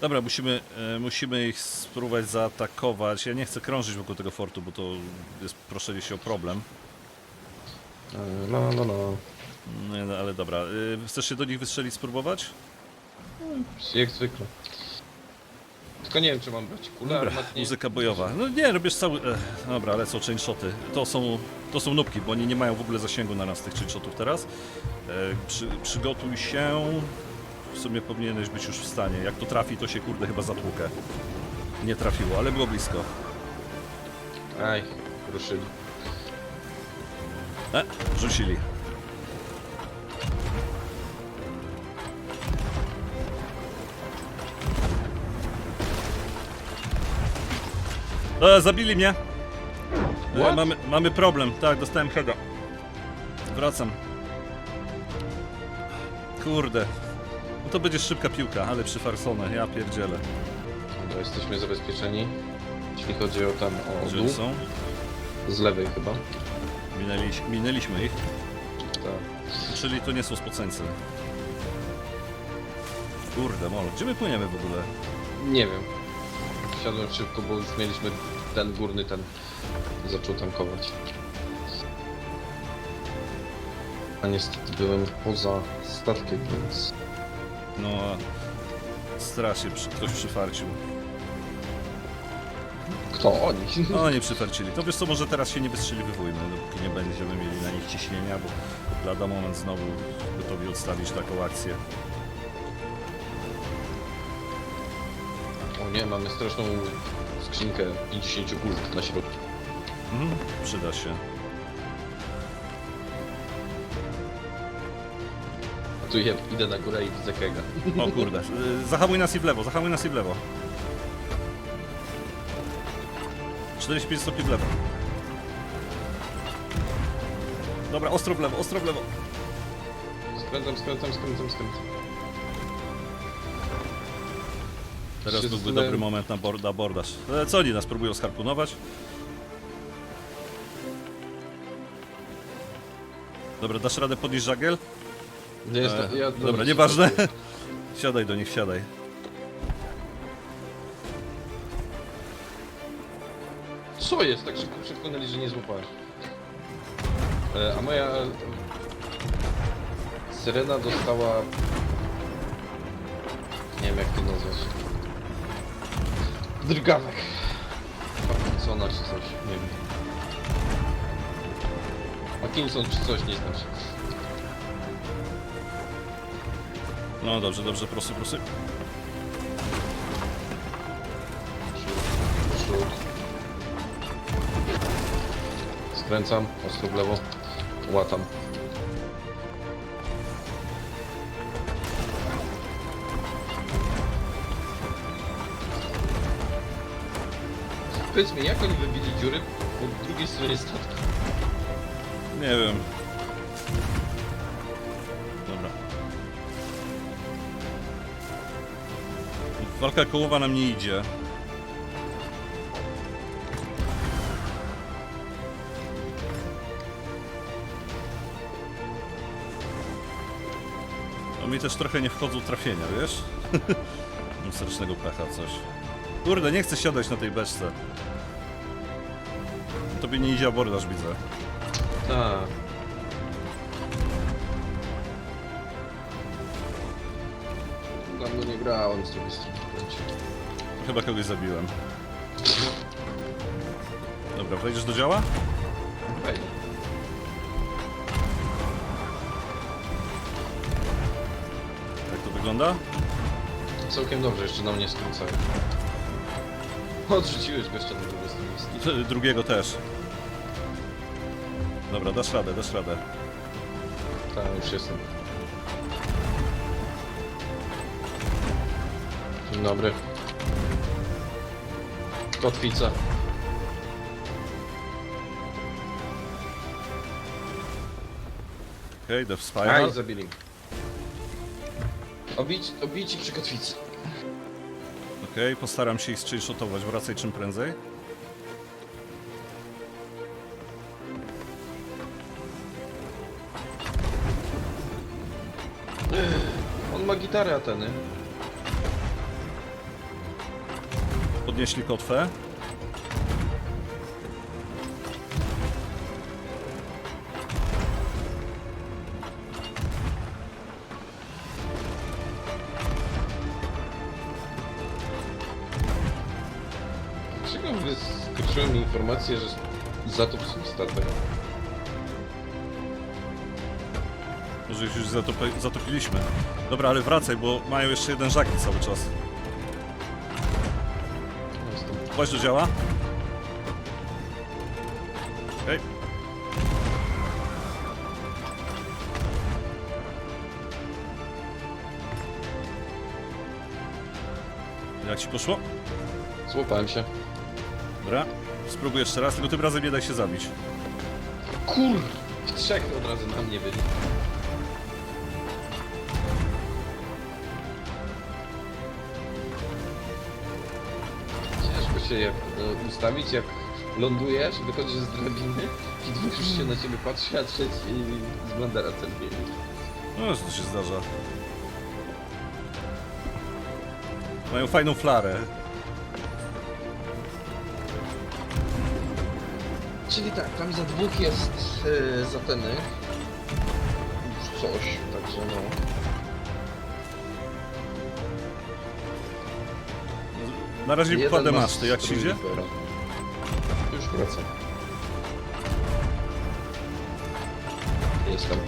Dobra, musimy, e, musimy ich spróbować zaatakować. Ja nie chcę krążyć wokół tego fortu, bo to jest proszenie się o problem. E, No, no, no. Nie, no, ale dobra. E, Chcesz się do nich wystrzelić, spróbować? Jak zwykle. Tylko nie wiem, czy mam brać kulę Dobra, armatnie. muzyka bojowa. No nie, robisz cały... E, dobra, ale co, chain shoty. To są, to są nubki, bo oni nie mają w ogóle zasięgu na nas tych chain shotów teraz. E, przy, przygotuj się... W sumie powinieneś być już w stanie. Jak to trafi, to się kurde chyba zatłukę. Nie trafiło, ale było blisko. Aj, ruszyli. E, rzucili. E, zabili mnie. E, What? mamy, mamy problem. Tak, dostałem heada. Wracam. Kurde. No to będzie szybka piłka, ale przyfarsone. Ja pierdzielę. Dobra, jesteśmy zabezpieczeni. Jeśli chodzi o tam o Gdzie dół. są? Z lewej chyba. Minęli, minęliśmy ich. Tak. Czyli to nie są spoceńcy. Kurde, mol. Gdzie my płyniemy w ogóle? Nie wiem. Wsiadłem szybko, bo już mieliśmy ten górny, ten zaczął tankować. A niestety byłem poza statkiem, więc... No, strasznie przy, ktoś przyfarcił. Kto? Oni? No, nie przyfarcili. To wiesz co, może teraz się nie wystrzeliwujmy, dopóki nie będziemy mieli na nich ciśnienia, bo lada moment znowu gotowi odstawić taką akcję. O nie, mamy straszną skrzynkę 50 kul na środku. Mhm, przyda się. Tu idę na górę i widzę kega. O kurde, y, zahamuj nas i w lewo, zahamuj nas i w lewo. 45 stopni w lewo. Dobra, ostro w lewo, ostro w lewo. Skręcam, skręcam, skręcam, skręcam. Teraz Się byłby zastanawiam- dobry moment na, bord, na bordaż. E, Co oni nas próbują skarpunować? Dobra, dasz radę podnieść żagiel? Nie jest, E, ja, dobra, nieważne. Siadaj do nich, siadaj. Co jest? Tak szybko przekonali, że nie złapałem. E, a moja... Syrena dostała... Nie wiem jak to nazwać. Drgawek. Parkinsona czy coś, nie wiem. Parkinson czy coś, nie znam No dobrze, dobrze, prosy, prosy. Przód. Skręcam, ostro w lewo. Łatam. Powiedz mi, jak oni wybili dziury po drugiej stronie statku? Nie wiem. Walka kołowa nam nie idzie. No mi też trochę nie wchodzą trafienia, wiesz? Mam strasznego pecha coś. Kurde, nie chcę siadać na tej beczce. Tobie nie idzie abordaż, widzę. Tak. Dawno nie grałem z drugiej strony. Chyba kogoś zabiłem. Dobra, wejdziesz do działa? Wejdę. Jak to wygląda? Całkiem dobrze, jeszcze na mnie skręcają. Odrzuciłeś gościa na drugą stronę. T- Drugiego też. Dobra, dasz radę, dasz radę. Tak, już jestem. Dobry. Kotwica. Okej, Death Aj, Spiral. zabili. Obici, obici przy kotwicy. Okej, postaram się ich screenshotować. Wracaj czym prędzej. On ma gitarę Ateny. Podnieśli kotwę. Dlaczego wyskoczyłem informację, że zatop swój statek? Może już zatopi- zatopiliśmy. Dobra, ale wracaj, bo mają jeszcze jeden żaki cały czas. Właśnie to działa? Okej. Jak ci poszło? Złapałem się. Dobra. Spróbuj jeszcze raz, tylko tym razem nie daj się zabić. Kur... W trzech od razu na mnie byli. Się jak e, ustawić, jak lądujesz, wychodzisz z drabiny i dwóch już się na ciebie patrzy, a trzeci z blandera celuje. No, że to się zdarza. Mają fajną flarę. Czyli tak, tam za dwóch jest e, zateny. Już coś, także no. Na razie Jeden kładę ma maszty, jak ci idzie? Libera. Już wracam. Jestem.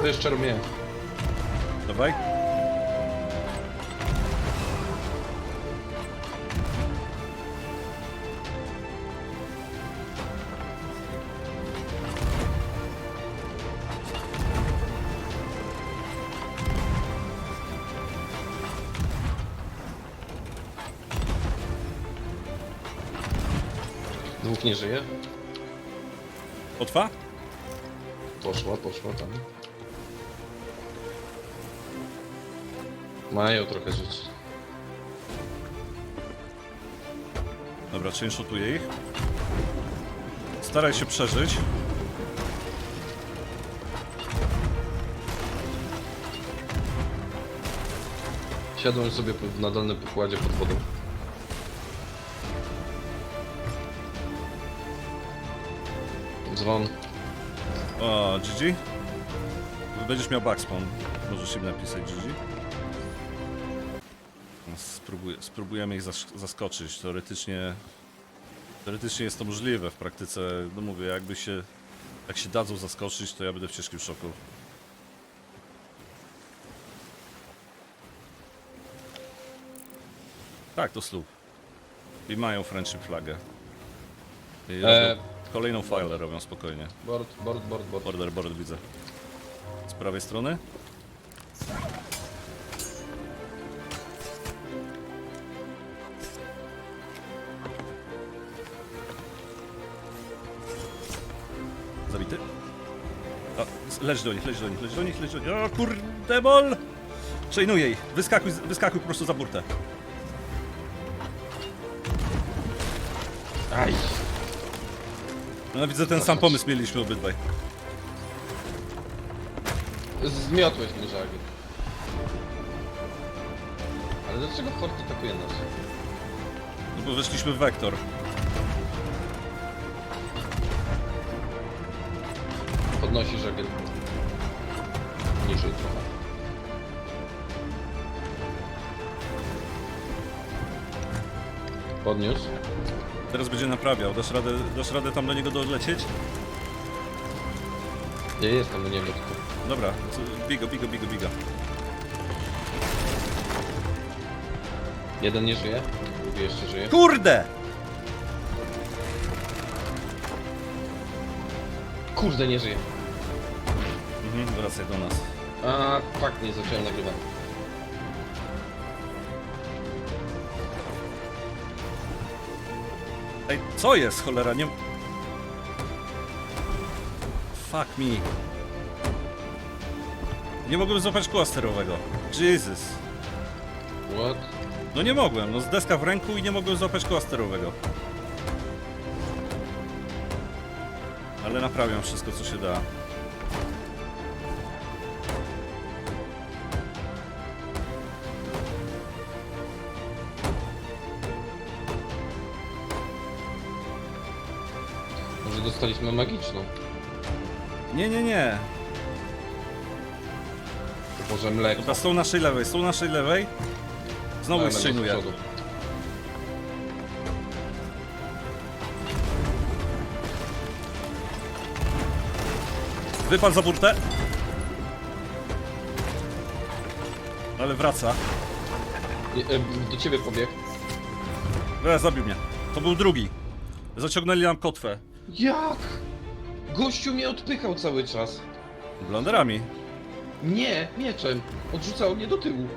To jeszcze robię. Dawaj. Nie żyje. Potwa? Poszła, poszła tam. Mają trochę żyć. Dobra, chain-shotuję ich. Staraj się przeżyć. Siadłem sobie na dolnym pokładzie pod wodą. Dzwon. O, GG. Będziesz miał backspawn. Możesz im napisać GG. No, Spróbuj, spróbujemy ich zas- zaskoczyć. Teoretycznie... Teoretycznie jest to możliwe. W praktyce, no mówię, jakby się... Jak się dadzą zaskoczyć, to ja będę w ciężkim szoku. Tak, to słup. I mają friendship flagę. I E, kolejną file robią spokojnie. Board, board, board, board. Border, border widzę. Z prawej strony? Zabity? S- leć do nich, leć do nich, leć do nich, leć do nich. O kurde bol! Przejnuję ich. Wyskakuj, wyskakuj po prostu za burtę. Aj! No widzę, ten sam pomysł mieliśmy obydwaj. Zmiotłeś mnie żagiem. Ale dlaczego Fort atakuje nas? No bo weszliśmy w wektor. Podnosi żagiel. Niżej trochę. Podniósł. Teraz będzie naprawiał. Dasz radę, dasz radę tam do niego dolecieć? Nie jestem u niego tylko. Dobra, co- bigo, bigo, bigo, bigo. Jeden nie żyje, drugi jeszcze żyje. Kurde! Kurde, nie żyje. Mhm, wracaj do nas. A, tak, nie zacząłem nagrywać. Ej, co jest, cholera, nie... Fuck me. Nie mogłem złapać koła sterowego. Jesus. What? No nie mogłem, no z deska w ręku i nie mogłem złapać koła sterowego. Ale naprawiam wszystko, co się da. Dostaliśmy magiczną. Nie, nie, nie. To może mleko. Dobra, tą naszej lewej, tą naszej lewej. Znowu ich przodu. Wypal za burtę. Ale wraca. E, Do ciebie pobiegł. Dobra, zabił mnie. To był drugi. Zaciągnęli nam kotwę. Jak? Gościu mnie odpychał cały czas. Blanderami. Nie, mieczem. Odrzucał mnie do tyłu.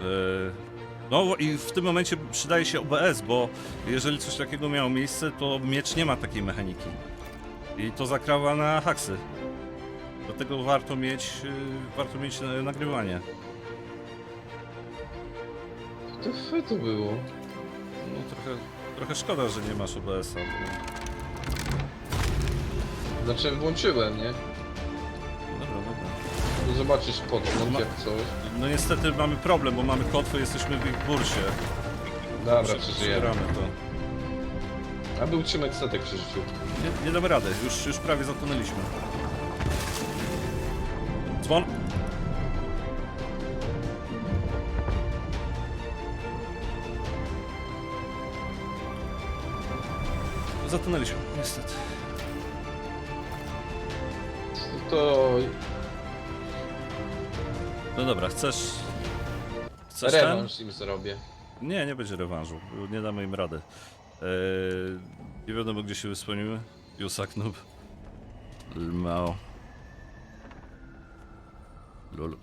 Yy, No i w tym momencie przydaje się OBS, bo jeżeli coś takiego miało miejsce, to miecz nie ma takiej mechaniki. I to zakrawa na haksy. Dlatego warto mieć, yy, warto mieć e, nagrywanie. To to było. No trochę, trochę szkoda, że nie masz OBS-a. Bo... Znaczy włączyłem, nie? Dobra, dobra. No zobaczysz podgląd Ma- jak coś. No niestety mamy problem, bo mamy kotwę, jesteśmy w ich bursie. Dobra, Prze- przeżyjemy. to. A był Trzymek Statek przy życiu. Nie, nie damy rady, już, już prawie zatonęliśmy. Dzwon. Zatonęliśmy, niestety. To No dobra, chcesz... Chcesz ten? rewanż im zrobię. Nie, nie będzie rewanżu. Nie damy im rady. Eee, nie wiadomo gdzie się wysłonimy. Jusak noob. Lmao. Lul.